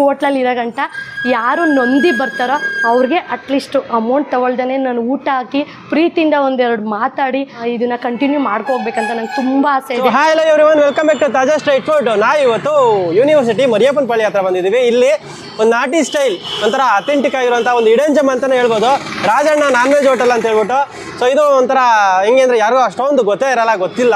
ಹೋಟ್ಲಲ್ಲಿ ಇರೋ ಗಂಟ ಯಾರು ನೊಂದಿ ಬರ್ತಾರೋ ಅವ್ರಿಗೆ ಅಟ್ಲೀಸ್ಟ್ ಅಮೌಂಟ್ ತಗೊಳ್ದೇ ನಾನು ಊಟ ಹಾಕಿ ಪ್ರೀತಿಯಿಂದ ಒಂದೆರಡು ಮಾತಾಡಿ ಇದನ್ನ ಕಂಟಿನ್ಯೂ ಮಾಡ್ಕೋಗ್ಬೇಕಂತ ನಂಗೆ ತುಂಬ ಆಸೆ ಇದೆ. ಹಾಯ್ ವೆಲ್ಕಮ್ ಬ್ಯಾಕ್ ಟು ತಾಜಾ ಸ್ಟ್ರೈಟ್ ಫುಡ್ ನಾವು ಇವತ್ತು ಯೂನಿವರ್ಸಿಟಿ ಮರಿಯಪ್ಪನ ಪಾಳಿ ಹತ್ರ ಬಂದಿದ್ದೀವಿ. ಇಲ್ಲಿ ಒಂದು ನಾಟಿ ಸ್ಟೈಲ್ ಒಂಥರ ಅಥೆಂಟಿಕ್ ಆಗಿರುವಂಥ ಒಂದು ಇಡಂಜಮ್ ಜಮ್ ಅಂತಲೇ ಹೇಳ್ಬೋದು. ರಾಜಣ್ಣ ನಾನ್ ವೆಜ್ ಹೋಟೆಲ್ ಅಂತ ಹೇಳ್ಬಿಟ್ಟು. ಸೊ ಇದು ಒಂಥರ ಹೆಂಗೆ ಅಂದರೆ ಯಾರಿಗೂ ಅಷ್ಟೊಂದು ಗೊತ್ತೇ ಇರಲ್ಲ, ಗೊತ್ತಿಲ್ಲ.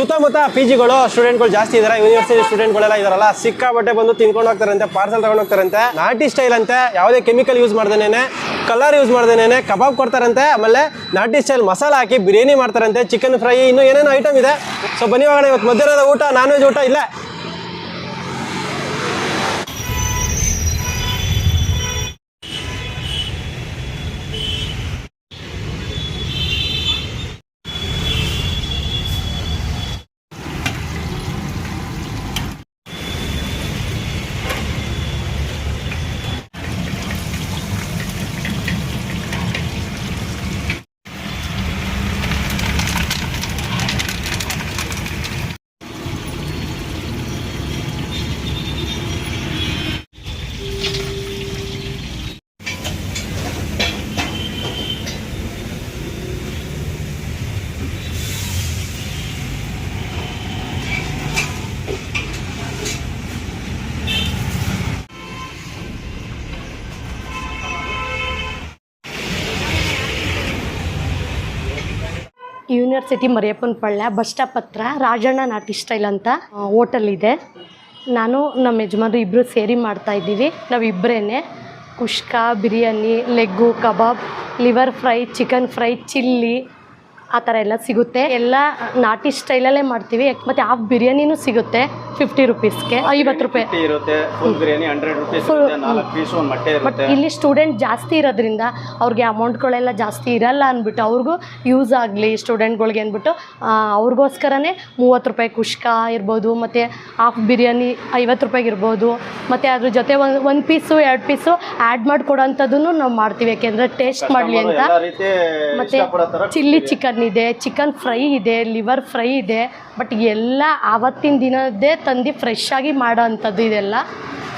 ಸುತ್ತಮುತ್ತ ಪಿ ಜಿಗಳು ಸ್ಟೂಡೆಂಟ್ಗಳು ಜಾಸ್ತಿ ಇದಾರೆ. ಯೂನಿವರ್ಸಿಟಿ ಸ್ಟೂಡೆಂಟ್ಗಳೆಲ್ಲ ಇದಾರಲ್ಲ ಸಿಕ್ಕಾಬಟ್ಟೆ ಬಂದು ತಿನ್ಕೊಂಡು ಹೋಗ್ತಾರಂತೆ ಪಾರ್ಸಲ್ ತಗೊಂಡು ಹೋಗ್ತಾರಂತೆ. ನಾಟಿ ಸ್ಟೈಲ್ ಅಂತೆ, ಯಾವುದೇ ಕೆಮಿಕಲ್ ಯೂಸ್ ಮಾಡ್ದೇನೆ ಕಲರ್ ಯೂಸ್ ಮಾಡ್ದೇನೆ ಕಬಾಬ್ ಕೊಡ್ತಾರಂತೆ, ಆಮೇಲೆ ನಾಟಿ ಸ್ಟೈಲ್ ಮಸಾಲ ಹಾಕಿ ಬಿರಿಯಾನಿ ಮಾಡ್ತಾರಂತೆ ಚಿಕನ್ ಫ್ರೈ ಇನ್ನೂ ಏನೇನೋ ಐಟಮ್ ಇದೆ. ಸೊ ಬನ್ನಿ ಇವತ್ತು ಮಧ್ಯಾಹ್ನದ ಊಟ ನಾನ್ ವೆಜ್ ಊಟ ಇಲ್ಲೇ. ಯೂನಿವರ್ಸಿಟಿ ಮರಿಯಪ್ಪನ ಪಳ್ಳ, ಬಸ್ ಸ್ಟಾಪ್ ಹತ್ರ ರಾಜಣ್ಣ ನಾಟಿ ಸ್ಟೈಲ್ ಅಂತ ಹೋಟೆಲ್ ಇದೆ. ನಾನು ನಮ್ಮ ಯಜಮಾನ್ರು ಇಬ್ಬರು ಸೇರಿ ಮಾಡ್ತಾ ಇದ್ದೀವಿ. ನಾವು ಇಬ್ಬರೇ kushka, biryani, leg, kebab liver fry chicken fry chilli ಆ ಥರ ಎಲ್ಲ ಸಿಗುತ್ತೆ. ಎಲ್ಲ ನಾಟಿ ಸ್ಟೈಲಲ್ಲೇ ಮಾಡ್ತೀವಿ. ಮತ್ತು ಹಾಫ್ ಬಿರಿಯಾನಿನೂ ಸಿಗುತ್ತೆ ಫಿಫ್ಟಿ ರುಪೀಸ್ಗೆ. ಐವತ್ತು ರೂಪಾಯಿ. ಬಟ್ ಇಲ್ಲಿ ಸ್ಟೂಡೆಂಟ್ ಜಾಸ್ತಿ ಇರೋದ್ರಿಂದ ಅವ್ರಿಗೆ ಅಮೌಂಟ್ಗಳೆಲ್ಲ ಜಾಸ್ತಿ ಇರಲ್ಲ ಅಂದ್ಬಿಟ್ಟು ಅವ್ರಿಗೂ ಯೂಸ್ ಆಗಲಿ ಸ್ಟೂಡೆಂಟ್ಗಳಿಗೆ ಅಂದ್ಬಿಟ್ಟು ಅವ್ರಿಗೋಸ್ಕರನೇ ಮೂವತ್ತು ರೂಪಾಯಿ ಕುಷ್ಕ ಇರ್ಬೋದು ಮತ್ತು ಹಾಫ್ ಬಿರಿಯಾನಿ ಐವತ್ತು ರೂಪಾಯಿಗೆ ಇರ್ಬೋದು ಮತ್ತು ಅದ್ರ ಜೊತೆ ಒಂದು ಒಂದು ಪೀಸು ಎರಡು ಪೀಸು ಆ್ಯಡ್ ಮಾಡಿ ಕೊಡೋಂಥದ್ದನ್ನು ನಾವು ಮಾಡ್ತೀವಿ. ಯಾಕೆಂದರೆ ಟೇಸ್ಟ್ ಮಾಡಲಿ ಅಂತ. ಮತ್ತು ಚಿಲ್ಲಿ ಚಿಕನ್ ಇದೆ ಚಿಕನ್ ಫ್ರೈ ಇದೆ ಲಿವರ್ ಫ್ರೈ ಇದೆ ಬಟ್ ಎಲ್ಲ ಆವತ್ತಿನ ದಿನದ್ದೇ ತಂದು ಫ್ರೆಶ್ ಆಗಿ ಮಾಡೋ ಅಂಥದ್ದು ಇದೆಲ್ಲ.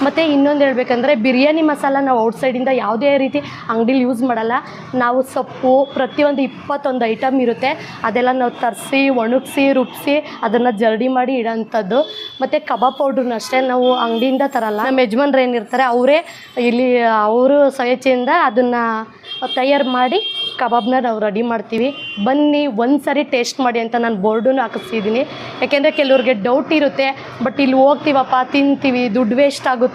ಮತ್ತು ಇನ್ನೊಂದು ಹೇಳ್ಬೇಕಂದ್ರೆ ಬಿರಿಯಾನಿ ಮಸಾಲ ನಾವು ಔಟ್ಸೈಡಿಂದ ಯಾವುದೇ ರೀತಿ ಅಂಗಡೀಲಿ ಯೂಸ್ ಮಾಡಲ್ಲ. ನಾವು ಸೊಪ್ಪು, ಪ್ರತಿಯೊಂದು ಇಪ್ಪತ್ತೊಂದು ಐಟಮ್ ಇರುತ್ತೆ. ಅದೆಲ್ಲ ನಾವು ತರಿಸಿ, ಒಣಗಿಸಿ ರುಬ್ಬಿಸಿ ಅದನ್ನು ಜರಡಿ ಮಾಡಿ ಇಡೋಂಥದ್ದು. ಮತ್ತು ಕಬಾಬ್ ಪೌಡ್ರನ್ನ ಅಷ್ಟೇ ನಾವು ಅಂಗಡಿಯಿಂದ ತರಲ್ಲ. ನಮ್ಮ ಯಜಮಾನ್ರು ಏನಿರ್ತಾರೆ, ಅವರೇ ಇಲ್ಲಿ ಅವರು ಸ್ವಯಚ್ಛೆಯಿಂದ ಅದನ್ನು ತಯಾರು ಮಾಡಿ ಕಬಾಬ್ನ ನಾವು ರೆಡಿ ಮಾಡ್ತೀವಿ. ಬನ್ನಿ ಒಂದು ಸರಿ ಟೇಸ್ಟ್ ಮಾಡಿ ಅಂತ ನಾನು ಬೋರ್ಡನ್ನು ಹಾಕಿಸ್ತಿದ್ದೀನಿ ಯಾಕೆಂದರೆ ಕೆಲವ್ರಿಗೆ ಡೌಟ್ ಇರುತ್ತೆ ಬಟ್ ಇಲ್ಲಿ ಹೋಗ್ತೀವಪ್ಪ, ತಿಂತೀವಿ, ದುಡ್ಡು ವೇಸ್ಟ್ ಆಗುತ್ತೆ.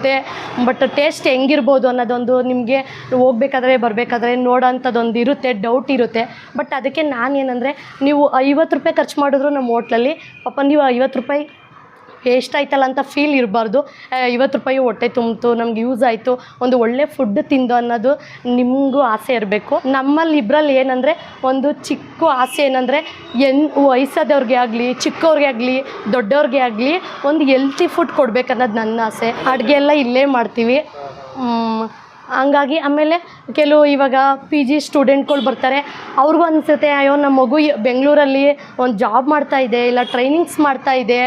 ಬಟ್ ಟೇಸ್ಟ್ ಹೆಂಗಿರ್ಬೋದು ಅನ್ನೋದೊಂದು ನಿಮಗೆ ಹೋಗ್ಬೇಕಾದ್ರೆ ಬರಬೇಕಾದ್ರೆ ನೋಡೋಂಥದ್ದೊಂದು ಇರುತ್ತೆ ಡೌಟ್ ಇರುತ್ತೆ. ಬಟ್ ಅದಕ್ಕೆ ನಾನು ಏನಂದರೆ ನೀವು ಐವತ್ತು ರೂಪಾಯಿ ಖರ್ಚು ಮಾಡಿದ್ರು ನಮ್ಮ ಹೋಟ್ಲಲ್ಲಿ ಪಾಪ ನೀವು ಐವತ್ತು ರೂಪಾಯಿ ವೇಸ್ಟ್ ಆಯ್ತಲ್ಲ ಅಂತ ಫೀಲ್ ಇರಬಾರ್ದು. ಐವತ್ತು ರೂಪಾಯಿ ಹೊಟ್ಟೆ ತುಂಬಿತು, ನಮ್ಗೆ ಯೂಸ್ ಆಯಿತು, ಒಂದು ಒಳ್ಳೆ ಫುಡ್ ತಿಂದು ಅನ್ನೋದು ನಿಮಗೂ ಆಸೆ ಇರಬೇಕು. ನಮ್ಮಲ್ಲಿ ಇಬ್ಬರಲ್ಲಿ ಏನಂದರೆ, ಒಂದು ಚಿಕ್ಕ ಆಸೆ ಏನಂದರೆ, ಎನ್, ವಯಸ್ಸಾದವ್ರಿಗೆ ಆಗಲಿ, ಚಿಕ್ಕವ್ರಿಗೆ ಆಗಲಿ, ದೊಡ್ಡವ್ರಿಗೆ ಆಗಲಿ, ಒಂದು ಹೆಲ್ತಿ ಫುಡ್ ಕೊಡಬೇಕನ್ನೋದು ನನ್ನ ಆಸೆ. ಅಡುಗೆ ಎಲ್ಲ ಇಲ್ಲೇ ಮಾಡ್ತೀವಿ. ಹಂಗಾಗಿ ಆಮೇಲೆ ಕೆಲವು ಇವಾಗ ಪಿ ಜಿ ಸ್ಟೂಡೆಂಟ್ಗಳು ಬರ್ತಾರೆ. ಅವ್ರಿಗೂ ಅನಿಸುತ್ತೆ, ಅಯ್ಯೋ ನಮ್ಮ ಮಗು ಬೆಂಗಳೂರಲ್ಲಿ ಒಂದು ಜಾಬ್ ಮಾಡ್ತಾ ಇದೆ, ಇಲ್ಲ ಟ್ರೈನಿಂಗ್ಸ್ ಮಾಡ್ತಾ ಇದೆ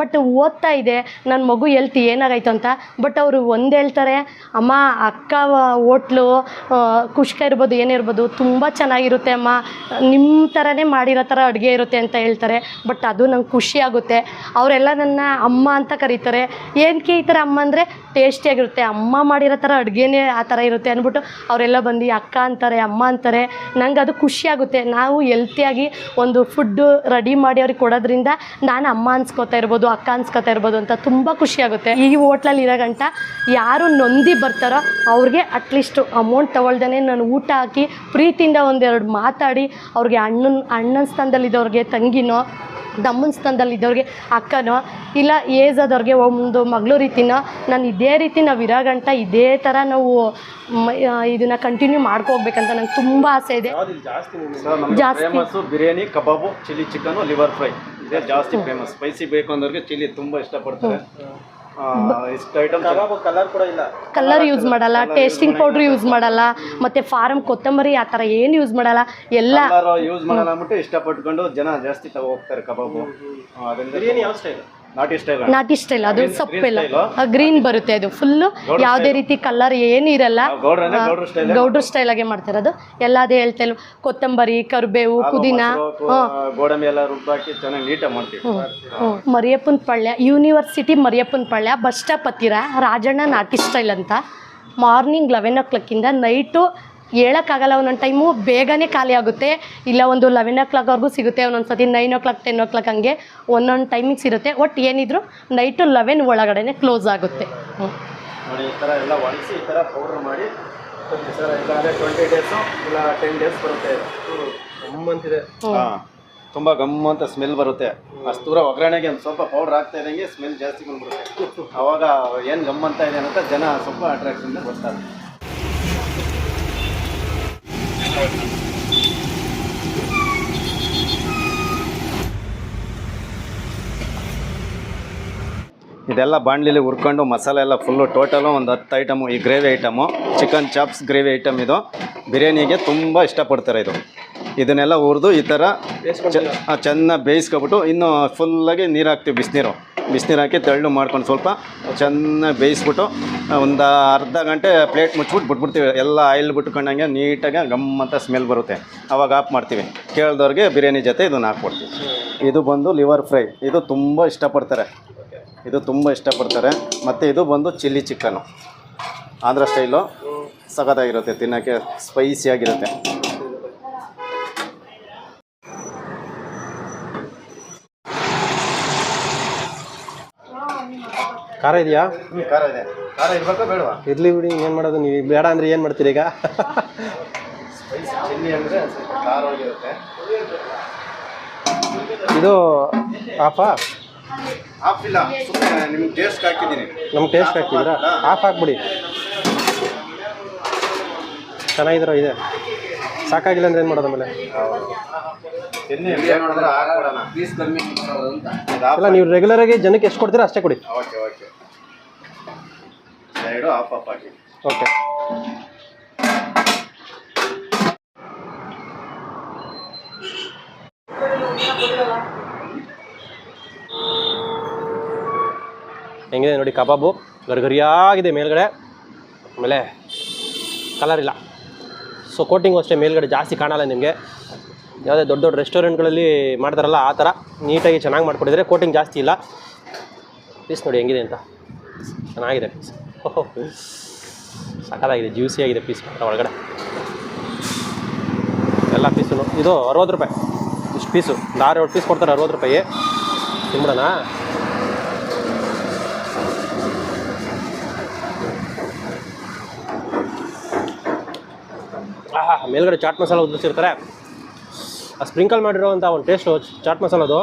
ಬಟ್ ಓದ್ತಾ ಇದೆ. ನನ್ನ ಮಗು ಎಲ್ತ್ ಏನಾಗೈತು ಅಂತ. ಬಟ್ ಅವರು ಒಂದು ಹೇಳ್ತಾರೆ, ಅಮ್ಮ, ಅಕ್ಕ ಹೋಟ್ಲು ಕುಷ್ಕ ಇರ್ಬೋದು ಏನಿರ್ಬೋದು ತುಂಬ ಚೆನ್ನಾಗಿರುತ್ತೆ ಅಮ್ಮ. ನಿಮ್ಮ ಥರನೇ ಮಾಡಿರೋ ಥರ ಅಡುಗೆ ಇರುತ್ತೆ ಅಂತ ಹೇಳ್ತಾರೆ. ಬಟ್ ಅದು ನಂಗೆ ಖುಷಿ ಆಗುತ್ತೆ. ಅವರೆಲ್ಲ ನನ್ನ ಅಮ್ಮ ಅಂತ ಕರೀತಾರೆ. ಏನಕ್ಕೆ ಈ ಥರ ಅಮ್ಮ ಅಂದರೆ, ಟೇಸ್ಟಿಯಾಗಿರುತ್ತೆ. ಅಮ್ಮ ಮಾಡಿರೋ ಥರ ಅಡುಗೆನೇ ಆ ಥರ ಇರುತ್ತೆ ಅಂದ್ಬಿಟ್ಟು ಅವರೆಲ್ಲ ಬಂದು ಅಕ್ಕ ಅಂತಾರೆ, ಅಮ್ಮ ಅಂತಾರೆ, ನಂಗೆ ಅದು ಖುಷಿಯಾಗುತ್ತೆ ನಾವು ಹೆಲ್ತಿಯಾಗಿ ಒಂದು ಫುಡ್ಡು ರೆಡಿ ಮಾಡಿ ಅವ್ರಿಗೆ ಕೊಡೋದ್ರಿಂದ ನಾನು ಅಮ್ಮ ಅನ್ಸ್ಕೊತಾ ಇರ್ಬೋದು, ಅಕ್ಕ ಅನ್ಸ್ಕೊತಾ ಇರ್ಬೋದು ಅಂತ ತುಂಬ ಖುಷಿಯಾಗುತ್ತೆ ಈ ಹೋಟ್ಲಲ್ಲಿ ಇರೋ ಗಂಟ ಯಾರು ನೊಂದಿ ಬರ್ತಾರೋ ಅವ್ರಿಗೆ ಅಟ್ಲೀಸ್ಟ್ ಅಮೌಂಟ್ ತೊಗೊಳ್ದೇ ನಾನು ಊಟ ಹಾಕಿ ಪ್ರೀತಿಯಿಂದ ಒಂದೆರಡು ಮಾತಾಡಿ ಅವ್ರಿಗೆ ಅಣ್ಣನ ಅಣ್ಣನ ಸ್ಥಾನದಲ್ಲಿದ್ದವ್ರಿಗೆ, ತಂಗಿನೋ ದಮ್ಮನ ಸ್ಥಾನದಲ್ಲಿದ್ದವ್ರಿಗೆ ಅಕ್ಕನೋ ಇಲ್ಲ ಏಜ್ ಆದವ್ರಿಗೆ ಒಂದು ಮಗಳು ರೀತಿನೋ ನಾನು ಇದೇ ರೀತಿ ನಾವು ಇರೋ ಗಂಟ ಇದೇ ಥರ ನಾವು ಇದನ್ನು ಕಂಟಿನ್ಯೂ ಮಾಡ್ಕೋಗ್ಬೇಕಂತ ನಂಗೆ ತುಂಬ ಆಸೆ ಇದೆ. ಜಾಸ್ತಿ. Famous biryani kebab chilli chicken liver fry. ಇದೇ ಜಾಸ್ತಿ ಫೇಮಸ್ ಸ್ಪೈಸಿ ಬೇಕು ಅಂದವ್ರಿಗೆ ಚಿಲ್ಲಿ ತುಂಬ ಇಷ್ಟಪಡ್ತಾರೆ. ಕಲರ್ ಕೂಡ ಇಲ್ಲ. ಕಲರ್ ಯೂಸ್ ಮಾಡಲ್ಲ ಟೇಸ್ಟಿಂಗ್ ಪೌಡರ್ ಯೂಸ್ ಮಾಡಲ್ಲ ಮತ್ತೆ ಫಾರಂ ಕೊತ್ತಂಬರಿ ಆ ತರ ಏನು ಯೂಸ್ ಮಾಡಲ್ಲ ಎಲ್ಲ ಕಲರ್ ಯೂಸ್ ಮಾಡಲ್ಲ ಅಂದ್ಬಿಟ್ಟು ಇಷ್ಟಪಟ್ಕೊಂಡು ಜನ ಜಾಸ್ತಿ ತಗೋ ಹೋಗ್ತಾರೆ ಕಬಾಬು ಬಿರಿಯಾನಿ ಯಾವ ಸ್ಟೈಲ್ ನಾಟಿ ಸ್ಟೈಲ್ ಅದು ಸೊಪ್ಪೆಲ್ಲ ಗ್ರೀನ್ ಬರುತ್ತೆ ಅದು ಫುಲ್ಲು ಗೌಡ್ರ ಯಾವುದೇ ರೀತಿ ಕಲರ್ ಏನಿರಲ್ಲ ಗೌಡ್ರ ಸ್ಟೈಲ್ ಆಗಿ ಮಾಡ್ತಾರೆ ಅದು ಮಾಡ್ತಿರೋದು. ಎಲ್ಲ ಅದೇ ಹೇಳ್ತಾ ಇಲ್ಲ ಕೊತ್ತಂಬರಿ ಕರಿಬೇವು ಪುದೀನ. Mariyappana Palya university Mariyappana Palya bus stop ಹತ್ತಿರ ರಾಜಣ್ಣ ನಾಟಿ ಸ್ಟೈಲ್ ಅಂತ. ಮಾರ್ನಿಂಗ್ ಲೆವೆನ್ ಓ ಕ್ಲಾಕಿಂದ ನೈಟು ಹೇಳೋಕ್ಕಾಗಲ್ಲ ಒಂದೊಂದು ಟೈಮು ಬೇಗನೆ ಖಾಲಿ ಆಗುತ್ತೆ. ಇಲ್ಲ ಒಂದು ಲೆವೆನ್ ಓ ಕ್ಲಾಕ್ವರೆಗೂ ಸಿಗುತ್ತೆ ಒಂದೊಂದು ಸತಿ nine o'clock ten o'clock ಹಂಗೆ ಒಂದೊಂದು ಟೈಮಿಂಗ್ಸ್ ಇರುತ್ತೆ ಒಟ್ಟು ಏನಿದ್ರು ನೈಟು ಲೆವೆನ್ ಒಳಗಡೆ ಕ್ಲೋಸ್ ಆಗುತ್ತೆ. ಹ್ಞೂ ಈ ಥರ ಎಲ್ಲ ಒಣಗಿಸಿ ಈ ಥರ ಪೌಡ್ರ್ ಮಾಡಿ ಇಲ್ಲ ಅಂದರೆ ಟ್ವೆಂಟಿ ಡೇಸು ಇಲ್ಲ ಟೆನ್ ಡೇಸ್ ಬರುತ್ತೆ. ಗಮ್ಮಂತಿದೆ. ತುಂಬ ಗಮ್ ಅಂತ ಸ್ಮೆಲ್ ಬರುತ್ತೆ. ಅಷ್ಟು ದೂರ ಒಗ್ಗರಣೆಗೆ ಒಂದು ಸ್ವಲ್ಪ ಪೌಡರ್ ಆಗ್ತಾ ಇದ್ದಂಗೆ ಸ್ಮೆಲ್ ಜಾಸ್ತಿ ಬಂದ್ಬಿಡುತ್ತೆ. ಅವಾಗ ಏನು ಗಮ್ಮಂತ ಇದೆ ಅಂತ ಜನ ಸ್ವಲ್ಪ ಅಟ್ರಾಕ್ಷನ್ ಬರ್ತಾರೆ. ಇದೆಲ್ಲ ಬಾಣಲಿಲಿ ಹುರ್ಕೊಂಡು ಮಸಾಲೆ ಎಲ್ಲ ಫುಲ್ಲು ಟೋಟಲು ಒಂದು ಹತ್ತು ಐಟಮು ಈ gravy item chicken chops gravy item ಇದು. ಬಿರಿಯಾನಿಗೆ ತುಂಬ ಇಷ್ಟಪಡ್ತಾರೆ ಇದು. ಇದನ್ನೆಲ್ಲ ಹುರಿದು ಈ ಥರ ಚೆನ್ನಾಗಿ ಬೇಯಿಸ್ಕೊಬಿಟ್ಟು ಇನ್ನು ಫುಲ್ಲಾಗಿ ನೀರು ಹಾಕ್ತೀವಿ ಬಿಸಿನೀರು. ಬಿಸಿನೀರು ಹಾಕಿ ತೆಳ್ಳು ಮಾಡ್ಕೊಂಡು ಸ್ವಲ್ಪ ಚೆನ್ನಾಗಿ ಬೇಯಿಸ್ಬಿಟ್ಟು ಒಂದು ಅರ್ಧ ಗಂಟೆ ಪ್ಲೇಟ್ ಮುಚ್ಬಿಟ್ಟು ಬಿಟ್ಬಿಡ್ತೀವಿ. ಎಲ್ಲ ಆಯಿಲ್ ಬಿಟ್ಕೊಂಡಂಗೆ ನೀಟಾಗಿ ಗಮ್ ಅಂತ ಸ್ಮೆಲ್ ಬರುತ್ತೆ. ಅವಾಗ ಆಫ್ ಮಾಡ್ತೀವಿ. ಕೇಳಿದವ್ರಿಗೆ ಬಿರಿಯಾನಿ ಜೊತೆ ಇದನ್ನು ಹಾಕ್ಕೊಡ್ತೀವಿ. ಇದು ಬಂದು ಲಿವರ್ ಫ್ರೈ. ಇದು ತುಂಬ ಇಷ್ಟಪಡ್ತಾರೆ. ಇದು ತುಂಬ ಇಷ್ಟಪಡ್ತಾರೆ. ಮತ್ತು ಇದು ಬಂದು ಚಿಲ್ಲಿ ಚಿಕನು ಆಂಧ್ರ ಸ್ಟೈಲು ಸಖತ್ತಾಗಿರುತ್ತೆ, ತಿನ್ನೋಕ್ಕೆ ಸ್ಪೈಸಿಯಾಗಿರುತ್ತೆ. ಖಾರ ಇದೆಯಾ? ಖಾರ ಇದೆ. ಖಾರ ಇರ್ಬೇಕಾ ಬೇಡವಾ? ಇರ್ಲಿ ಬಿಡಿ ಏನು ಮಾಡೋದು ನೀವು? ಬೇಡ ಅಂದ್ರೆ ಏನು ಮಾಡ್ತೀರಿ ಈಗ? ಸ್ಪೈಸಿ ಚಿಲ್ಲಿ ಅಂದರೆ ಸ್ವಲ್ಪ ಖಾರವಾಗಿರುತ್ತೆ ಇದು ಆಫಾ ಆಫ್ ಇಲ್ಲ ನಿಮ್ಗೆ ಟೇಸ್ಟ್ ಹಾಕಿದ್ದೀನಿ. ನಮ್ಗೆ ಟೇಸ್ಟ್ ಹಾಕಿದ್ರಾ ಆಫ್ ಹಾಕ್ಬಿಡಿ. ಚೆನ್ನಾಗಿದ್ರೋ ಇದೆ? ಸಾಕಾಗಿಲ್ಲ ಅಂದ್ರೆ ಏನು ಮಾಡೋದು ಆಮೇಲೆ? ಕಮ್ಮಿ ಅಲ್ಲ ನೀವು ರೆಗ್ಯುಲರಾಗಿ ಜನಕ್ಕೆ ಎಷ್ಟು ಕೊಡ್ತೀರಾ ಅಷ್ಟೇ ಕೊಡಿ. Okay okay. ಆಫ್ ಆಫ್ ಹಾಕಿ. ಓಕೆ. ಹೆಂಗಿದೆ ನೋಡಿ ಕಬಾಬು? ಗರ್ಗರಿಯಾಗಿದೆ ಮೇಲ್ಗಡೆ. ಆಮೇಲೆ ಕಲರ್ ಇಲ್ಲ. ಸೊ ಕೋಟಿಂಗು ಅಷ್ಟೇ ಮೇಲ್ಗಡೆ ಜಾಸ್ತಿ ಕಾಣಲ್ಲ ನಿಮಗೆ. ಯಾವುದೇ ದೊಡ್ಡ ದೊಡ್ಡ ರೆಸ್ಟೋರೆಂಟ್ಗಳಲ್ಲಿ ಮಾಡ್ತಾರಲ್ಲ, ಆ ಥರ ನೀಟಾಗಿ ಚೆನ್ನಾಗಿ ಮಾಡಿಕೊಡಿದರೆ ಕೋಟಿಂಗ್ ಜಾಸ್ತಿ ಇಲ್ಲ. ಪೀಸ್ ನೋಡಿ ಹೆಂಗಿದೆ ಅಂತ. ಚೆನ್ನಾಗಿದೆ ಪೀಸ್ ಓಹೋ. ಸಕಾಲಾಗಿದೆ ಜ್ಯೂಸಿ ಆಗಿದೆ ಪೀಸ್ ಒಳಗಡೆ. ಎಲ್ಲ ಪೀಸು ಇದು ಅರವತ್ತು ರೂಪಾಯಿ. ಇಷ್ಟು ಪೀಸು ಒಂದು ಏಳು ಪೀಸ್ ಕೊಡ್ತಾರೆ ಅರವತ್ತು ರೂಪಾಯಿ. ತಿನ್ಬಿಡೋಣ ಆಹಾ ಮೇಲ್ಗಡೆ ಚಾಟ್ ಮಸಾಲ ಉದ್ದಿಸಿರ್ತಾರೆ ಆ ಸ್ಪ್ರಿಂಕಲ್ ಮಾಡಿರೋವಂಥ ಒಂದು ಟೇಸ್ಟು ಚಾಟ್ ಮಸಾಲದು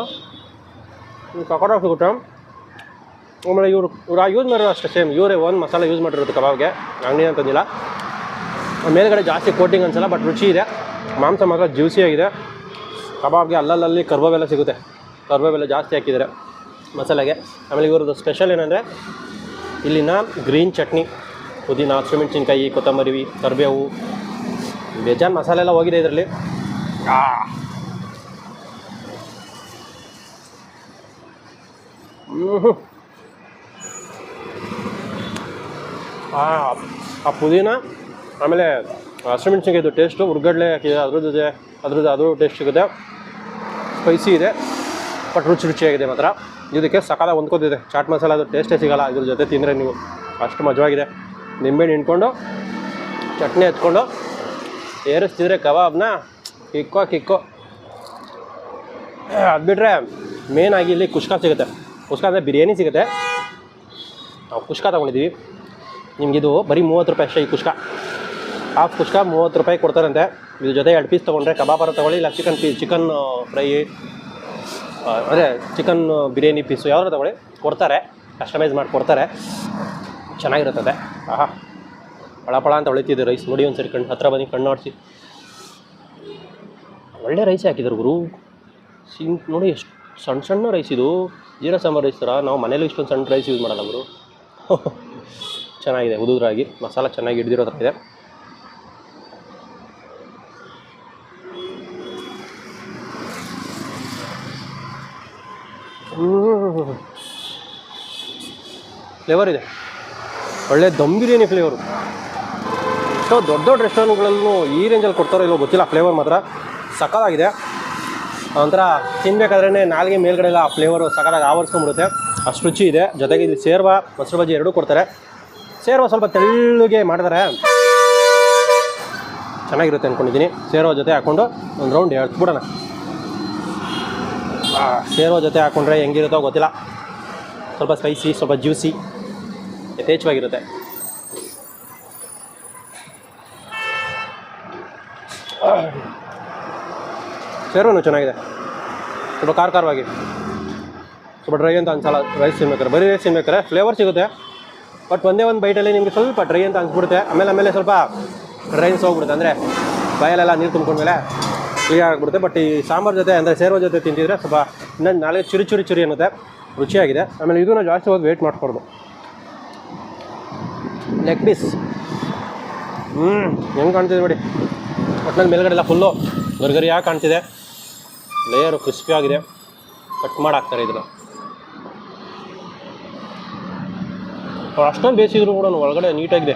ಕಕೋಟ ಸಿಗುತ್ತೆ ಆಮೇಲೆ ಇವರು, ಇವ್ರು ಯೂಸ್ ಮಾಡಿರೋ ಅಷ್ಟೇ ಸೇಮ್ ಇವರೇ ಒಂದು ಮಸಾಲ ಯೂಸ್ ಮಾಡಿರೋದು ಕಬಾಬ್ಗೆ ಅಂಗಡಿ ಅಂತಂದಿಲ್ಲ ಮೇಲ್ಗಡೆ ಜಾಸ್ತಿ ಕೋಟಿಂಗ್ ಅನ್ಸಲ್ಲ ಬಟ್ ರುಚಿ ಇದೆ. ಮಾಂಸ ಮಾತ್ರ ಜ್ಯೂಸಿಯಾಗಿದೆ ಕಬಾಬ್ಗೆ ಅಲ್ಲಲ್ಲಿ ಕರ್ಬೇವೆಲ್ಲ ಸಿಗುತ್ತೆ. ಕರ್ಬೇವೆಲ್ಲ ಜಾಸ್ತಿ ಹಾಕಿದ್ದಾರೆ ಮಸಾಲೆಗೆ. ಆಮೇಲೆ ಇವ್ರದ್ದು ಸ್ಪೆಷಲ್ ಏನಂದರೆ, ಇಲ್ಲಿನ ಗ್ರೀನ್ ಚಟ್ನಿ, ಪುದೀನ, ಹಸಿಮೆಣ್ಸಿನ್ಕಾಯಿ, ಕೊತ್ತಂಬರಿ, ಕರಿಬೇವು ಬೇಜಾನ್ ಮಸಾಲೆ ಎಲ್ಲ ಹೋಗಿದೆ ಇದರಲ್ಲಿ. ಆ. ಆ ಪುದೀನ ಆಮೇಲೆ ಹಸಿಮೆಣ್ಸಿನ್ಕಾಯಿದು ಟೇಸ್ಟು ಉರ್ಗಡ್ಲೆ ಹಾಕಿದೆ ಅದ್ರದ್ದು ಇದೆ ಅದ್ರದ್ದು ಅದು ಟೇಸ್ಟ್ ಸಿಗುತ್ತೆ. ಸ್ಪೈಸಿ ಇದೆ ಬಟ್ ರುಚಿ ರುಚಿಯಾಗಿದೆ ಮಾತ್ರ. ಇದಕ್ಕೆ ಸಕಾಲ ಹೊಂದ್ಕೋತಿದೆ. ಚಾಟ್ ಮಸಾಲ ಅದು ಟೇಸ್ಟೇ ಸಿಗಲ್ಲ ಇದ್ರ ಜೊತೆ ತಿಂದರೆ ನೀವು ಅಷ್ಟು ಮಜವಾಗಿದೆ ನಿಂಬೆಹಣ್ಣು ಹಿಂಡ್ಕೊಂಡು ಚಟ್ನಿ ಹಚ್ಕೊಂಡು ಏರಿಸ್ತಿದ್ರೆ ಕಬಾಬ್ನ ಕಿಕ್ಕೋ ಕಿಕ್ಕೋ. ಅದು ಬಿಟ್ಟರೆ ಮೇನ್ ಆಗಿ ಇಲ್ಲಿ ಕುಷ್ಕ ಸಿಗುತ್ತೆ. ಕುಷ್ಕ ಅಂದರೆ ಬಿರಿಯಾನಿ ಸಿಗುತ್ತೆ. ನಾವು ಕುಷ್ಕ ತೊಗೊಂಡಿದ್ದೀವಿ. ನಿಮಗಿದು ಬರೀ ಮೂವತ್ತು ರೂಪಾಯಿ ಅಷ್ಟೇ ಈ ಕುಷ್ಕ. ಹಾಫ್ ಕುಷ್ಕ ಮೂವತ್ತು ರೂಪಾಯಿ ಕೊಡ್ತಾರಂತೆ. ಇದ್ರ ಜೊತೆ ಎರಡು ಪೀಸ್ ತೊಗೊಂಡ್ರೆ ಕಬಾಬರ ತೊಗೊಳ್ಳಿ, ಇಲ್ಲ ಚಿಕನ್ ಪೀಸ್ ಚಿಕನ್ ಫ್ರೈ ಅದೇ ಚಿಕನ್ ಬಿರಿಯಾನಿ ಪೀಸು ಯಾವ್ದಾರು ತೊಗೊಳ್ಳಿ. ಕೊಡ್ತಾರೆ. ಕಸ್ಟಮೈಸ್ ಮಾಡಿ ಕೊಡ್ತಾರೆ. ಚೆನ್ನಾಗಿರುತ್ತದೆ. ಆಹಾ. ಪಳ ಪಳ ಅಂತ ಹೊಳಿತಿದೆ ರೈಸ್ ನೋಡಿ ಒಂದು ಸರಿ ಕಣ್ಣು ಹತ್ರ ಬಂದು ಕಣ್ಣು ನೋಡಿಸಿ ಒಳ್ಳೆ ರೈಸ್ ಹಾಕಿದ್ರು ಗುರು. ಸಿಂಪ್ ನೋಡಿ ಎಷ್ಟು ಸಣ್ಣ ಸಣ್ಣ ರೈಸ್ ಇದು. ಜೀರಾ ಸಾಂಬಾರು ರೈಸ್ ಥರ ನಾವು ಮನೇಲಿ ಇಷ್ಟೊಂದು ಸಣ್ಣ ರೈಸ್ ಯೂಸ್ ಮಾಡಲ್ಲ ಗುರು. ಚೆನ್ನಾಗಿದೆ ಉದುದ್ರಾಗಿ ಮಸಾಲ ಚೆನ್ನಾಗಿ ಹಿಡಿದಿರೋ ಥರ ಇದೆ. ಫ್ಲೇವರ್ ಇದೆ. ಒಳ್ಳೆ ದಮ್ ಬಿರಿಯಾನಿ ಫ್ಲೇವರು ಎಷ್ಟೋ ದೊಡ್ಡ ದೊಡ್ಡ ರೆಸ್ಟೋರೆಂಟ್ಗಳಲ್ಲೂ ಈ ರೇಂಜಲ್ಲಿ ಕೊಡ್ತಾರೋ ಇಲ್ಲೋ ಗೊತ್ತಿಲ್ಲ. ಫ್ಲೇವರ್ ಮಾತ್ರ ಸಕ್ಕತ್ತಾಗಿದೆ ಒಂಥರ ತಿನ್ಬೇಕಾದ್ರೇ ನಾಲ್ಗೆ ಮೇಲ್ಗಡೆ ಎಲ್ಲ ಆ ಫ್ಲೇವರು ಸಕ್ಕತ್ತಾಗಿ ಆವರಿಸ್ಕೊಂಡ್ಬಿಡುತ್ತೆ. ಅಷ್ಟು ರುಚಿ ಇದೆ. ಜೊತೆಗೆ ಇಲ್ಲಿ ಸೇರ್ವ ಮೊಸರು ಬಜ್ಜಿ ಎರಡೂ ಕೊಡ್ತಾರೆ. ಸೇರ್ವ ಸ್ವಲ್ಪ ತೆಳ್ಳಗೆ ಮಾಡಿದ್ದಾರೆ ಚೆನ್ನಾಗಿರುತ್ತೆ ಅಂದ್ಕೊಂಡಿದ್ದೀನಿ ಸೇರೋ ಜೊತೆ ಹಾಕ್ಕೊಂಡು ಒಂದು ರೌಂಡ್ ಎಳ್ಸ್ಬಿಡೋಣ ಆ, ಸೇರೋ ಜೊತೆ ಹಾಕ್ಕೊಂಡ್ರೆ ಹೆಂಗಿರುತ್ತೋ ಗೊತ್ತಿಲ್ಲ. ಸ್ವಲ್ಪ ಸ್ಪೈಸಿ ಸ್ವಲ್ಪ ಜ್ಯೂಸಿ ಯಥೇಚ್ಛವಾಗಿರುತ್ತೆ. ಸೇರೋನು ಚೆನ್ನಾಗಿದೆ. ಸ್ವಲ್ಪ ಖಾರ ಖಾರವಾಗಿ ಸ್ವಲ್ಪ ಡ್ರೈ ಅಂತ ಅನ್ಸಲ್ಲ ರೈಸ್ ತಿನ್ಬೇಕಾರೆ ಬರೀ ರೈಸ್ ತಿನ್ಬೇಕಾರೆ ಫ್ಲೇವರ್ ಸಿಗುತ್ತೆ. ಬಟ್ ಒಂದೇ ಒಂದು ಬೈಟಲ್ಲಿ ನಿಮಗೆ ಸ್ವಲ್ಪ ಡ್ರೈ ಅಂತ ಅನ್ಸ್ಬಿಡುತ್ತೆ. ಆಮೇಲೆ ಆಮೇಲೆ ಸ್ವಲ್ಪ ಡ್ರೈನ್ಸ್ ಹೋಗ್ಬಿಡುತ್ತೆ. ಅಂದರೆ ಬಾಯಲೆಲ್ಲ ನೀರು ತುಂಬ್ಕೊಂಡ್ಮೇಲೆ ಕ್ಲಿಯರ್ ಆಗಿಬಿಡುತ್ತೆ. ಬಟ್ ಈ ಸಾಂಬಾರು ಜೊತೆ ಅಂದರೆ ಸೇರೋ ಜೊತೆ ತಿಂತಿದ್ರೆ ಸ್ವಲ್ಪ ಇನ್ನೊಂದು ನಾಳೆ ಚುರಿ ಚುರಿ ಚುರಿ ಅನ್ನುತ್ತೆ. ರುಚಿಯಾಗಿದೆ. ಆಮೇಲೆ ಇದನ್ನು ಜಾಸ್ತಿ ಹೋಗಿ ವೆಯ್ಟ್ ಮಾಡ್ಕೊಡ್ದು ಲೆಗ್ ಪೀಸ್ ಹ್ಞೂ ಹೆಂಗೆ ಕಾಣ್ತಿದೆ ನೋಡಿ. ಒಟ್ಟಿನಲ್ಲಿ ಮೇಲ್ಗಡೆ ಎಲ್ಲ ಫುಲ್ಲು ಗರ್ಗರಿಯಾಗಿ ಕಾಣ್ತಿದೆ. ಲೇಯರು ಕ್ರಿಸ್ಪಿ ಆಗಿದೆ. ಕಟ್ ಮಾಡಿ ಹಾಕ್ತಾರೆ ಇದನ್ನು ಅಷ್ಟೊಂದು ಬೇಯಿಸಿದ್ರು ಕೂಡ ಒಳಗಡೆ ನೀಟಾಗಿದೆ.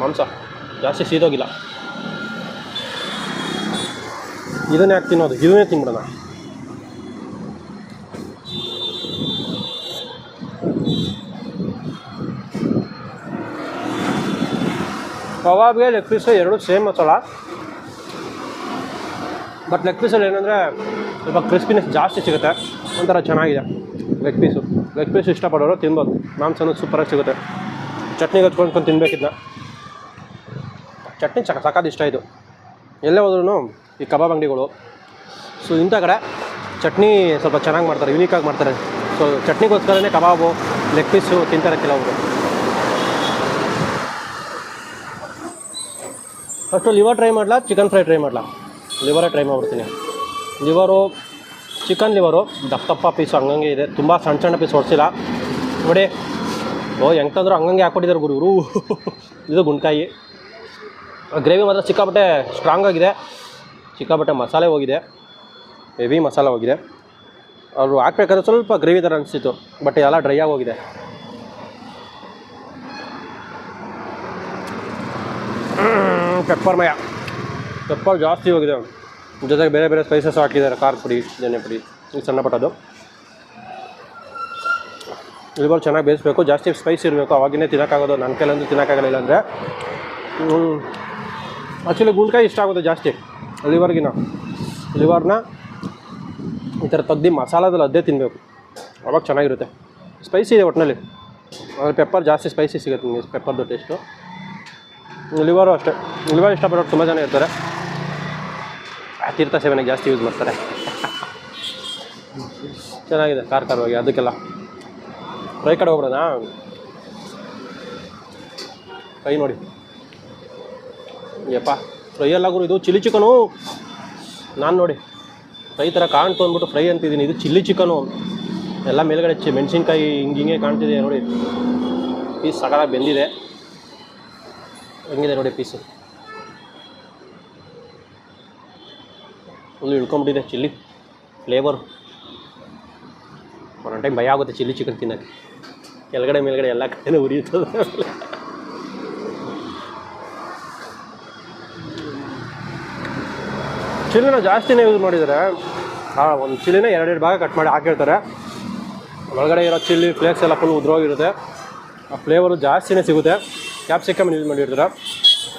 ಮಾಂಸ ಜಾಸ್ತಿ ಸೀದೋಗಿಲ್ಲ. ಇದನ್ನೇ ಯಾಕೆ ತಿನ್ನೋದು? ಇದನ್ನೇ ತಿನ್ಬಿಡೋಣ. ಕಬಾಬ್ಗೆ ಲೆಗ್ ಪೀಸು ಎರಡು ಸೇಮ್ ಮಸಾಲ. ಬಟ್ ಲೆಗ್ ಪೀಸಲ್ಲಿ ಏನಂದರೆ ಸ್ವಲ್ಪ ಕ್ರಿಸ್ಪಿನೆಸ್ ಜಾಸ್ತಿ ಸಿಗುತ್ತೆ. ಒಂಥರ ಚೆನ್ನಾಗಿದೆ ಲೆಗ್ ಪೀಸು ಲೆಗ್ ಪೀಸ್ ಇಷ್ಟಪಡೋರು ತಿನ್ಬೋದು. ಮಾಂಸನೂ ಸೂಪರಾಗಿ ಸಿಗುತ್ತೆ. ಚಟ್ನಿಗೆ ಹಚ್ಕೊಂಡು ತಿನ್ಬೇಕಿದ್ನ. ಚಟ್ನಿ ಚಕ ಸಕ್ಕದ ಇಷ್ಟ ಇದು. ಎಲ್ಲೇ ಹೋದ್ರೂ ಈ ಕಬಾಬ್ ಅಂಗಡಿಗಳು. ಸೊ ಇಂಥ ಕಡೆ ಚಟ್ನಿ ಸ್ವಲ್ಪ ಚೆನ್ನಾಗಿ ಮಾಡ್ತಾರೆ ಯುನೀಕಾಗಿ ಮಾಡ್ತಾರೆ. ಸೊ ಚಟ್ನಿಗೋಸ್ಕರನೇ ಕಬಾಬು ಲೆಗ್ ಪೀಸು ತಿಂತಾರೆ ಕೆಲವರು. ಫಸ್ಟು ಲಿವರ್ ಟ್ರೈ ಮಾಡಲಾ ಚಿಕನ್ ಫ್ರೈ ಟ್ರೈ ಮಾಡಲಾ? ಲಿವರೇ ಟ್ರೈ ಮಾಡ್ಬಿಡ್ತೀನಿ. ಲಿವರು, ಚಿಕನ್ ಲಿವರು, ದಪ್ಪ ದಪ್ಪ ಪೀಸು ಹಂಗಂಗೆ ಇದೆ. ತುಂಬ ಸಣ್ಣ ಸಣ್ಣ ಪೀಸ್ ಹೊಡ್ಸಿಲ್ಲ. ನೋಡಿ, ಓ ಹೆಂಗೆ ತಂದ್ರು ಹಂಗಂಗೆ ಹಾಕ್ಕೊಟ್ಟಿದ್ದಾರೆ ಗುರು ಇದು ಗುಂಡ್ಕಾಯಿ. ಗ್ರೇವಿ ಮಾತ್ರ ಸಿಕ್ಕಾಪಟ್ಟೆ ಸ್ಟ್ರಾಂಗ್ ಆಗಿದೆ. ಸಿಕ್ಕಾಪಟ್ಟೆ ಮಸಾಲೆ ಹೋಗಿದೆ. ಹೆವಿ ಮಸಾಲೆ ಹೋಗಿದೆ. ಅವರು ಹಾಕ್ಬೇಕಾದ್ರೆ ಸ್ವಲ್ಪ ಗ್ರೇವಿ ಥರ ಅನಿಸ್ತಿತ್ತು ಬಟ್ ಎಲ್ಲ ಡ್ರೈ ಆಗಿ ಹೋಗಿದೆ. ಪೆಪ್ಪರ್ ಮಯ ಪೆಪ್ಪರ್ ಜಾಸ್ತಿ ಹೋಗಿದೆ. ಜೊತೆಗೆ ಬೇರೆ ಬೇರೆ ಸ್ಪೈಸಸ್ ಹಾಕಿದ್ದಾರೆ. ಖಾರ ಪುಡಿ, ಧನಿಯಾ ಪುಡಿ ಇದು ಸಣ್ಣ ಪಟ್ಟದು ಚೆನ್ನಾಗಿ ಬೇಯಿಸ್ಬೇಕು. ಜಾಸ್ತಿ ಸ್ಪೈಸ್ ಇರಬೇಕು. ಅವಾಗಿನೇ ತಿನ್ನೋಕ್ಕಾಗೋದು ನನ್ನ ಕೈಲಂದು ತಿನ್ನೋಕ್ಕಾಗಲಿಲ್ಲ ಅಂದರೆ. ಆ್ಯಕ್ಚುಲಿ ಗುಂಡ್ಕಾಯಿ ಇಷ್ಟ ಆಗುತ್ತೆ ಜಾಸ್ತಿ. ಲಿವರ್ಗಿನ. ಲಿವರ್ನ ಈ ಥರ ತೆಗ್ದು ಮಸಾಲದಲ್ಲಿ ಅದೇ ತಿನ್ನಬೇಕು ಅವಾಗ ಚೆನ್ನಾಗಿರುತ್ತೆ. ಸ್ಪೈಸಿ ಇದೆ ಒಟ್ಟಿನಲ್ಲಿ ಆದರೆ ಪೆಪ್ಪರ್ ಜಾಸ್ತಿ ಸ್ಪೈಸಿ ಸಿಗುತ್ತೆ ನಿಮಗೆ. ಪೆಪ್ಪರ್ದು ಟೇಸ್ಟು ಲಿವರು ಅಷ್ಟೇ. ಲಿವರ್ ಇಷ್ಟಪಡೋರು ತುಂಬ ಜನ ಇರ್ತಾರೆ. ತೀರ್ಥ ಸೇವನೆ ಜಾಸ್ತಿ ಯೂಸ್ ಮಾಡ್ತಾರೆ. ಚೆನ್ನಾಗಿದೆ ಕಾರ್ ಖಾರವಾಗಿ ಅದಕ್ಕೆಲ್ಲ. ಫ್ರೈ ಕಡೆ ಹೋಗ್ಬಿಡೋದಾ ಕೈ ನೋಡಿ. ಯಪ್ಪ ಗುರು, ಇದು ಚಿಲ್ಲಿ ಚಿಕನು ನಾನು ನೋಡಿ. ಫ್ರೈ ಥರ ಕಾಣ್ತು ಅಂದ್ಬಿಟ್ಟು ಫ್ರೈ ಅಂತಿದ್ದೀನಿ. ಇದು ಚಿಲ್ಲಿ ಚಿಕನು ಎಲ್ಲ ಮೇಲ್ಗಡೆ ಚಿ, ಮೆಣಸಿನ್ಕಾಯಿ ಹಿಂಗೆ ಹಿಂಗೆ ಕಾಣ್ತಿದೆ ನೋಡಿ. ಪೀಸ್ ಸಕಾಲ ಬೆಂದಿದೆ. ಹೆಂಗಿದೆ ನೋಡಿ ಪೀಸು ಫುಲ್ ಇಳ್ಕೊಂಬಿಟ್ಟಿದೆ ಚಿಲ್ಲಿ ಫ್ಲೇವರು ಒಂದೊಂದು ಟೈಮ್ ಭಯ ಆಗುತ್ತೆ ಚಿಲ್ಲಿ ಚಿಕನ್ ತಿನ್ನೋಕ್ಕೆ ಕೆಳಗಡೆ ಮೇಲ್ಗಡೆ ಎಲ್ಲ ಕಡೆ ಉರಿಯುತ್ತದೆ ಚಿಲ್ಲಿನ ಜಾಸ್ತಿನೇ ಯೂಸ್ ಮಾಡಿದರೆ ಆ ಒಂದು ಚಿಲ್ಲಿನ ಎರಡೆರಡು ಭಾಗ ಕಟ್ ಮಾಡಿ ಹಾಕಿರ್ತಾರೆ ಒಳಗಡೆ ಇರೋ ಚಿಲ್ಲಿ ಫ್ಲೇಕ್ಸ್ ಎಲ್ಲ ಫುಲ್ ಉದ್ರೋಗಿರುತ್ತೆ ಆ ಫ್ಲೇವರು ಜಾಸ್ತಿನೇ ಸಿಗುತ್ತೆ ಕ್ಯಾಪ್ಸಿಕಮ್ ಯೂಸ್ ಮಾಡಿರ್ತಾರೆ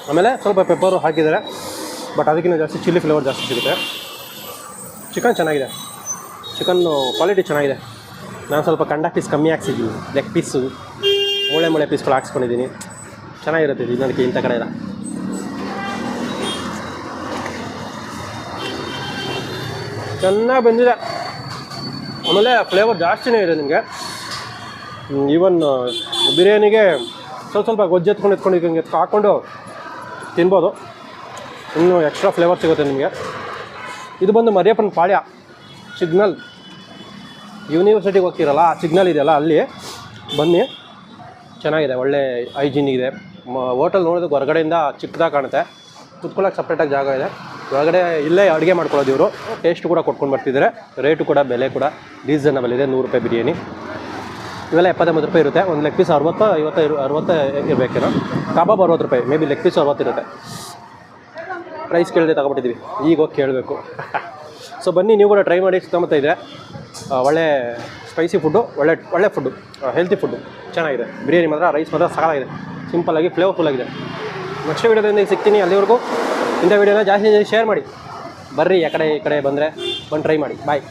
ಆಮೇಲೆ ಸ್ವಲ್ಪ ಪೆಪ್ಪರು ಹಾಕಿದ್ದಾರೆ ಬಟ್ ಅದಕ್ಕಿಂತ ಜಾಸ್ತಿ ಚಿಲ್ಲಿ ಫ್ಲೇವರ್ ಜಾಸ್ತಿ ಸಿಗುತ್ತೆ ಚಿಕನ್ ಚೆನ್ನಾಗಿದೆ. ಚಿಕನ್ನು ಕ್ವಾಲಿಟಿ ಚೆನ್ನಾಗಿದೆ. ನಾನು ಸ್ವಲ್ಪ ಕಂಡ ಪೀಸ್ ಕಮ್ಮಿ ಹಾಕ್ಸಿದ್ದೀನಿ ಲೆಗ್ ಪೀಸು ಮೂಳೆ ಮೂಳೆ ಪೀಸ್ಗಳು ಹಾಕ್ಸ್ಕೊಂಡಿದ್ದೀನಿ ಚೆನ್ನಾಗಿರುತ್ತೆ ಇದು ನನಗೆ ಇಂಥ ಕಡೆ ಇಲ್ಲ ಚೆನ್ನಾಗಿ ಬಂದಿದೆ. ಆಮೇಲೆ ಫ್ಲೇವರ್ ಜಾಸ್ತಿನೇ ಇದೆ ನಿಮಗೆ. ಈವನ್ ಬಿರಿಯಾನಿಗೆ ಸ್ವಲ್ಪ ಸ್ವಲ್ಪ ಗೊಜ್ಜು ಎತ್ಕೊಂಡು ಎತ್ಕೊಂಡು ಹಿಂಗೆ ಹಾಕ್ಕೊಂಡು ತಿನ್ಬೋದು. ಇನ್ನೂ ಎಕ್ಸ್ಟ್ರಾ ಫ್ಲೇವರ್ ಸಿಗುತ್ತೆ ನಿಮಗೆ. ಇದು ಬಂದು ಮರಿಯಪ್ಪನ ಪಾಳ್ಯ. ಸಿಗ್ನಲ್. ಯೂನಿವರ್ಸಿಟಿಗೆ ಹೋಗ್ತಿರಲ್ಲ, ಆ ಸಿಗ್ನಲ್ ಇದೆಯಲ್ಲ, ಅಲ್ಲಿ ಬನ್ನಿ. ಚೆನ್ನಾಗಿದೆ, ಒಳ್ಳೆ ಹೈಜೀನ್ ಇದೆ. ಹೋಟೆಲ್ ನೋಡೋದಕ್ಕೆ ಹೊರಗಡೆಯಿಂದ ಚಿಕ್ಕದಾಗಿ ಕಾಣುತ್ತೆ. ಕುತ್ಕೊಳ್ಳೋಕೆ ಸಪ್ರೇಟಾಗಿ ಜಾಗ ಇದೆ. ಒಳಗಡೆ ಇಲ್ಲೇ ಅಡುಗೆ ಮಾಡ್ಕೊಳ್ಳೋದು ಇವರು. ಟೇಸ್ಟ್ ಕೂಡ ಕೊಟ್ಕೊಂಡು ಬರ್ತಿದ್ದಾರೆ. ರೇಟು ಕೂಡ, ಬೆಲೆ ಕೂಡ ರೀಸನಬಲ್ ಇದೆ. ನೂರು ರೂಪಾಯಿ ಬಿರಿಯಾನಿ. ಇವೆಲ್ಲ ಎಪ್ಪತ್ತೊಂಬತ್ತು ರೂಪಾಯಿ ಇರುತ್ತೆ. ಒಂದು ಲೆಗ್ ಪೀಸ್ ಅರವತ್ತು ಐವತ್ತು ಇರು ಅರವತ್ತು ಇರಬೇಕೇನೋ. ಕಬಾಬ್ ಅರವತ್ತು ರೂಪಾಯಿ. ಮೇ ಬಿ ಲೆಗ್ ಪೀಸ್ ಅರವತ್ತು ಇರುತ್ತೆ. ಪ್ರೈಸ್ ಕೇಳದೆ ತಗೊಬಿಟ್ಟಿದ್ದೀವಿ ಈಗ ಹೋಗಿ ಕೇಳಬೇಕು. ಸೊ ಬನ್ನಿ, ನೀವು ಕೂಡ ಟ್ರೈ ಮಾಡಿ ಸುತ್ತಮುತ್ತ ಇದೆ ಒಳ್ಳೆ ಸ್ಪೈಸಿ ಫುಡ್ಡು ಒಳ್ಳೆ ಒಳ್ಳೆ ಫುಡ್ಡು ಹೆಲ್ತಿ ಫುಡ್ಡು ಚೆನ್ನಾಗಿದೆ. ಬಿರಿಯಾನಿ ಮಾತ್ರ ರೈಸ್ ಮಾತ್ರ ಸಾಕಾಗಿದೆ. ಸಿಂಪಲ್ಲಾಗಿ ಫ್ಲೇವರ್ಫುಲ್ ಆಗಿದೆ. ನೆಕ್ಸ್ಟ್ ವೀಡಿಯೋದಿಂದ ಸಿಗ್ತೀನಿ ಅಲ್ಲಿವರೆಗೂ. ಇಂಥ ವೀಡಿಯೋನ ಜಾಸ್ತಿ ಜಾಸ್ತಿ ಶೇರ್ ಮಾಡಿ. ಬರ್ರಿ, ಆ ಕಡೆ, ಈ ಕಡೆ ಬಂದರೆ, ಬಂದು ಟ್ರೈ ಮಾಡಿ. ಬಾಯ್